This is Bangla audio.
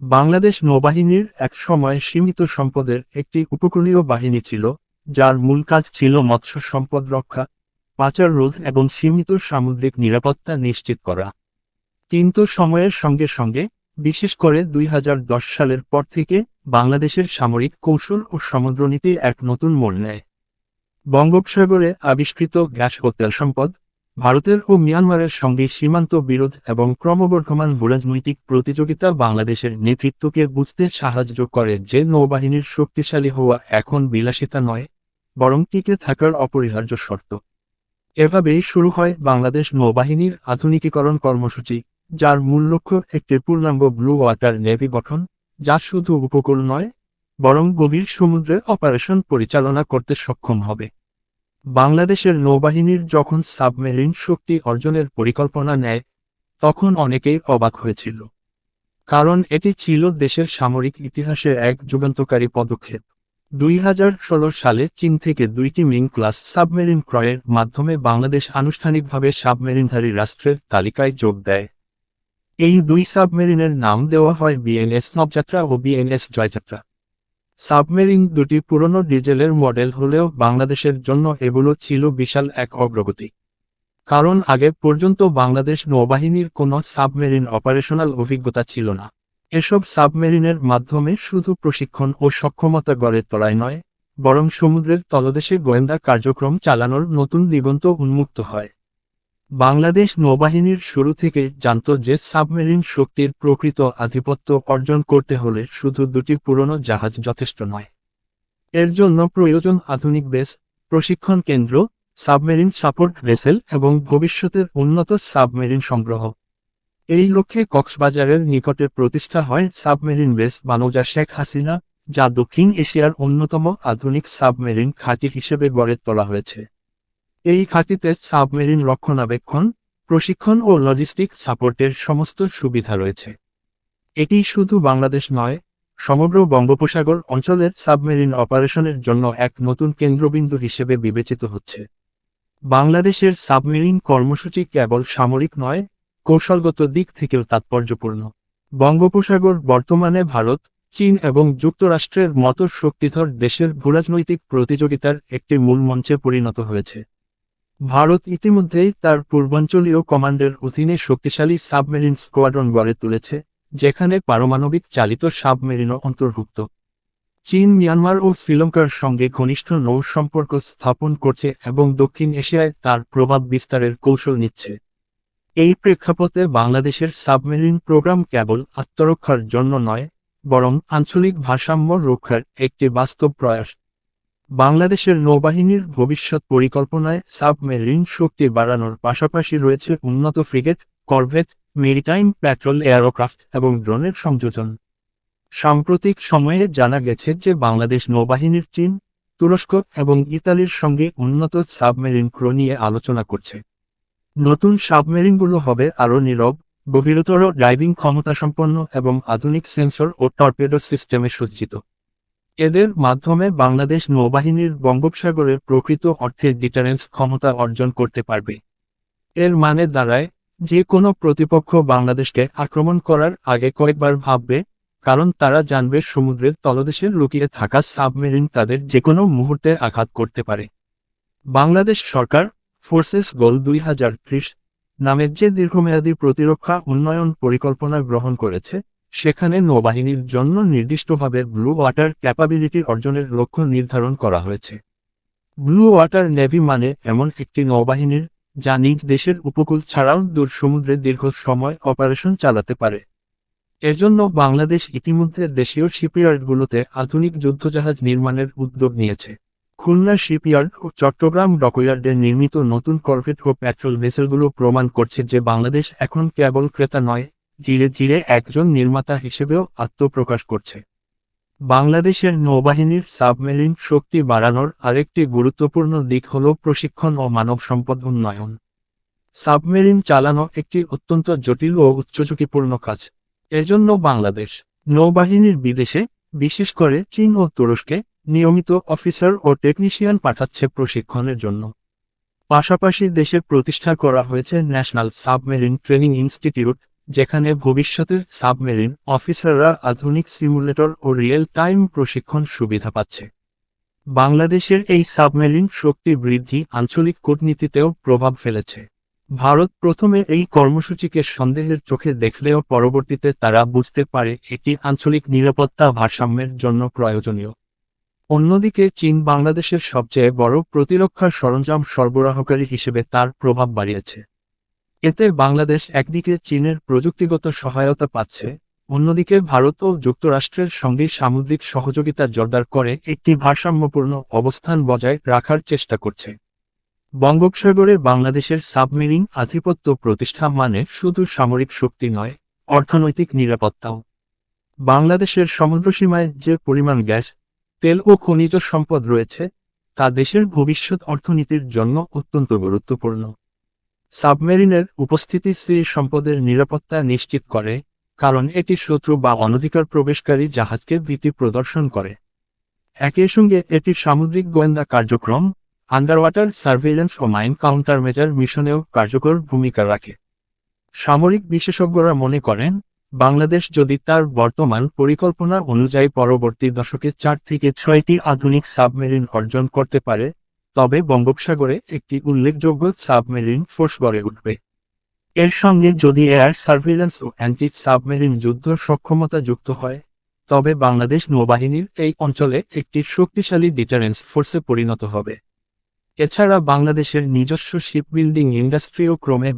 বাংলাদেশ নৌবাহিনীর এক সময় সীমিত সম্পদের একটি উপকূলীয় বাহিনী ছিল, যার মূল কাজ ছিল মৎস্য সম্পদ রক্ষা, পাচার রোধ এবং সীমিত সামুদ্রিক নিরাপত্তা নিশ্চিত করা। কিন্তু সময়ের সঙ্গে সঙ্গে, বিশেষ করে দুই হাজার দশ সালের পর থেকে, বাংলাদেশের সামরিক কৌশল ও সমুদ্রনীতি এক নতুন মোড় নেয়। বঙ্গোপসাগরে আবিষ্কৃত গ্যাস ও তেল সম্পদ ভারতের ও মিয়ানমারের সঙ্গে সীমান্ত বিরোধ এবং ক্রমবর্ধমান ভূরাজনৈতিক প্রতিযোগিতা বাংলাদেশের নেতৃত্বকে বুঝতে সাহায্য করে যে নৌবাহিনীর শক্তিশালী হওয়া এখন বিলাসিতা নয়, বরং টিকে থাকার অপরিহার্য শর্ত। এভাবেই শুরু হয় বাংলাদেশ নৌবাহিনীর আধুনিকীকরণ কর্মসূচি, যার মূল লক্ষ্য একটি পূর্ণাঙ্গ ব্লু ওয়াটার নেভি গঠন, যা শুধু উপকূল নয়, বরং গভীর সমুদ্রে অপারেশন পরিচালনা করতে সক্ষম হবে। বাংলাদেশের নৌবাহিনীর যখন সাবমেরিন শক্তি অর্জনের পরিকল্পনা নেয়, তখন অনেকেই অবাক হয়েছিল। কারণ এটি ছিল দেশের সামরিক ইতিহাসে এক যুগান্তকারী পদক্ষেপ। দুই হাজার ষোলো সালে চীন থেকে দুইটি মিং ক্লাস সাবমেরিন ক্রয়ের মাধ্যমে বাংলাদেশ আনুষ্ঠানিকভাবে সাবমেরিনধারী রাষ্ট্রের তালিকায় যোগ দেয়। এই দুই সাবমেরিনের নাম দেওয়া হয় বিএনএস নবযাত্রা ও বিএনএস জয়যাত্রা। সাবমেরিন দুটি পুরনো ডিজেলের মডেল হলেও বাংলাদেশের জন্য এগুলো ছিল বিশাল এক অগ্রগতি। কারণ আগে পর্যন্ত বাংলাদেশ নৌবাহিনীর কোনো সাবমেরিন অপারেশনাল অভিজ্ঞতা ছিল না। এসব সাবমেরিনের মাধ্যমে শুধু প্রশিক্ষণ ও সক্ষমতা গড়ে তোলায় নয়, বরং সমুদ্রের তলদেশে গোয়েন্দা কার্যক্রম চালানোর নতুন দিগন্ত উন্মুক্ত হয়। বাংলাদেশ নৌবাহিনীর শুরু থেকে জানত যে সাবমেরিন শক্তির প্রকৃত আধিপত্য অর্জন করতে হলে শুধু দুটি পুরনো জাহাজ যথেষ্ট নয়। এর জন্য প্রয়োজন আধুনিক বেস, প্রশিক্ষণ কেন্দ্র, সাবমেরিন সাপোর্ট ভেসেল এবং ভবিষ্যতের উন্নত সাবমেরিন সংগ্রহ। এই লক্ষ্যে কক্সবাজারের নিকটে প্রতিষ্ঠা হয় সাবমেরিন বেস বানোজা শেখ হাসিনা, যা দক্ষিণ এশিয়ার অন্যতম আধুনিক সাবমেরিন ঘাঁটি হিসেবে গড়ে তোলা হয়েছে। এই ঘাঁটিতে সাবমেরিন রক্ষণাবেক্ষণ, প্রশিক্ষণ ও লজিস্টিক সাপোর্টের সমস্ত সুবিধা রয়েছে। এটি শুধু বাংলাদেশ নয়, সমগ্র বঙ্গোপসাগর অঞ্চলের সাবমেরিন অপারেশনের জন্য এক নতুন কেন্দ্রবিন্দু হিসেবে বিবেচিত হচ্ছে। বাংলাদেশের সাবমেরিন কর্মসূচি কেবল সামরিক নয়, কৌশলগত দিক থেকেও তাৎপর্যপূর্ণ। বঙ্গোপসাগর, বর্তমানে ভারত, চীন এবং যুক্তরাষ্ট্রের মতো শক্তিধর দেশের ভূরাজনৈতিক প্রতিযোগিতার একটি মূল মঞ্চে পরিণত হয়েছে। ভারত ইতিমধ্যেই তার পূর্বাঞ্চলীয় কমান্ডের অধীনে শক্তিশালী সাবমেরিন স্কোয়াড্রন গড়ে তুলেছে, যেখানে পারমাণবিক চালিত সাবমেরিনও অন্তর্ভুক্ত। চীন, মিয়ানমার ও শ্রীলঙ্কার সঙ্গে ঘনিষ্ঠ নৌ সম্পর্ক স্থাপন করছে এবং দক্ষিণ এশিয়ায় তার প্রভাব বিস্তারের কৌশল নিচ্ছে। এই প্রেক্ষাপটে বাংলাদেশের সাবমেরিন প্রোগ্রাম কেবল আত্মরক্ষার জন্য নয়, বরং আঞ্চলিক ভারসাম্য রক্ষার একটি বাস্তব প্রয়াস। বাংলাদেশের নৌবাহিনীর ভবিষ্যৎ পরিকল্পনায় সাবমেরিন শক্তি বাড়ানোর পাশাপাশি রয়েছে উন্নত frigate, corvette, maritime patrol aircraft এবং ড্রোনের সংযোজন। সাম্প্রতিক সময়ে জানা গেছে যে বাংলাদেশ নৌবাহিনীর চীন, তুরস্ক এবং ইতালির সঙ্গে উন্নত সাবমেরিন ক্রো নিয়ে আলোচনা করছে। নতুন সাবমেরিনগুলো হবে আরও নীরব, গভীরতর ড্রাইভিং ক্ষমতাসম্পন্ন এবং আধুনিক সেন্সর ও টর্পেডো সিস্টেমে সজ্জিত। এদের মাধ্যমে বাংলাদেশ নৌবাহিনীর বঙ্গোপসাগরের প্রকৃত অর্থে ডিটারেন্স ক্ষমতা অর্জন করতে পারবে। এর মানে দাঁড়ায়, যে কোনো প্রতিপক্ষ বাংলাদেশকে আক্রমণ করার আগে কয়েকবার ভাববে, কারণ তারা জানবে সমুদ্রের তলদেশে লুকিয়ে থাকা সাবমেরিন তাদের যে কোনো মুহূর্তে আঘাত করতে পারে। বাংলাদেশ সরকার, ফোর্সেস গোল দুই হাজার ত্রিশ নামের যে দীর্ঘমেয়াদী প্রতিরক্ষা উন্নয়ন পরিকল্পনা গ্রহণ করেছে সেখানে নৌবাহিনীর জন্য নির্দিষ্টভাবে ব্লু ওয়াটার ক্যাপাবিলিটি অর্জনের লক্ষ্য নির্ধারণ করা হয়েছে। ব্লু ওয়াটার নেভি মানে এমন একটি নৌবাহিনীর, যা নিজ দেশের উপকূল ছাড়াও দূর সমুদ্রে দীর্ঘ সময় অপারেশন চালাতে পারে। এজন্য বাংলাদেশ ইতিমধ্যে দেশীয় শিপইয়ার্ডগুলোতে আধুনিক যুদ্ধজাহাজ নির্মাণের উদ্যোগ নিয়েছে। খুলনা শিপইয়ার্ড ও চট্টগ্রাম ডকইয়ার্ডে নির্মিত নতুন করভেট ও পেট্রোল ভেসেলগুলো প্রমাণ করছে যে বাংলাদেশ এখন কেবল ক্রেতা নয় ধীরে ধীরে একজন নির্মাতা হিসেবেও আত্মপ্রকাশ করছে। বাংলাদেশের নৌবাহিনীর সাবমেরিন শক্তি বাড়ানোর আরেকটি গুরুত্বপূর্ণ দিক হল প্রশিক্ষণ ও মানব সম্পদ উন্নয়ন। সাবমেরিন চালানো একটি অত্যন্ত জটিল ও উচ্চঝুঁকিপূর্ণ কাজ। এজন্য বাংলাদেশ নৌবাহিনীর বিদেশে, বিশেষ করে চীন ও তুরস্কে, নিয়মিত অফিসার ও টেকনিশিয়ান পাঠাচ্ছে প্রশিক্ষণের জন্য। পাশাপাশি দেশে প্রতিষ্ঠা করা হয়েছে ন্যাশনাল সাবমেরিন ট্রেনিং ইনস্টিটিউট যেখানে ভবিষ্যতের সাবমেরিন অফিসাররা আধুনিক সিমুলেটর ও রিয়েল টাইম প্রশিক্ষণ সুবিধা পাচ্ছে। বাংলাদেশের এই সাবমেরিন শক্তি বৃদ্ধি আঞ্চলিক কূটনীতিতেও প্রভাব ফেলেছে। ভারত প্রথমে এই কর্মসূচিকে সন্দেহের চোখে দেখলেও পরবর্তীতে তারা বুঝতে পারে এটি আঞ্চলিক নিরাপত্তা ভারসাম্যের জন্য প্রয়োজনীয়। অন্যদিকে চীন বাংলাদেশের সবচেয়ে বড় প্রতিরক্ষা সরঞ্জাম সরবরাহকারী হিসেবে তার প্রভাব বাড়িয়েছে। এতে বাংলাদেশ একদিকে চীনের প্রযুক্তিগত সহায়তা পাচ্ছে, অন্যদিকে ভারত ও যুক্তরাষ্ট্রের সঙ্গে সামুদ্রিক সহযোগিতা জোরদার করে একটি ভারসাম্যপূর্ণ অবস্থান বজায় রাখার চেষ্টা করছে। বঙ্গোপসাগরে বাংলাদেশের সাবমেরিন আধিপত্য প্রতিষ্ঠা মানে শুধু সামরিক শক্তি নয়, অর্থনৈতিক নিরাপত্তাও। বাংলাদেশের সমুদ্রসীমায় যে পরিমাণ গ্যাস, তেল ও খনিজ সম্পদ রয়েছে, তা দেশের ভবিষ্যৎ অর্থনীতির জন্য অত্যন্ত গুরুত্বপূর্ণ। সাবমেরিনের উপস্থিতি স্ত্রী সম্পদের নিরাপত্তা নিশ্চিত করে, কারণ এটি শত্রু বা অনধিকার প্রবেশকারী জাহাজকে ভীতি প্রদর্শন করে। একই সঙ্গে এটি সামুদ্রিক গোয়েন্দা কার্যক্রম, আন্ডারওয়াটার সার্ভেইলেন্স ও মাইন কাউন্টার মেজার মিশনেও কার্যকর ভূমিকা রাখে। সামরিক বিশেষজ্ঞরা মনে করেন, বাংলাদেশ যদি তার বর্তমান পরিকল্পনা অনুযায়ী পরবর্তী দশকে চার থেকে ছয়টি আধুনিক সাবমেরিন অর্জন করতে পারে তবে বঙ্গোপসাগরে একটি উল্লেখযোগ্য সাবমেরিন ফোর্স গড়ে উঠবে। এর সঙ্গে যদি এয়ার সার্ভিলেন্স ও অ্যান্টি সাবমেরিন যুদ্ধ সক্ষমতা যুক্ত হয়, তবে বাংলাদেশ নৌবাহিনীর এই অঞ্চলে একটি শক্তিশালী ডিটারেন্স ফোর্সে পরিণত হবে। এছাড়া বাংলাদেশের নিজস্ব শিপবিল্ডিং ইন্ডাস্ট্রিও ক্রমে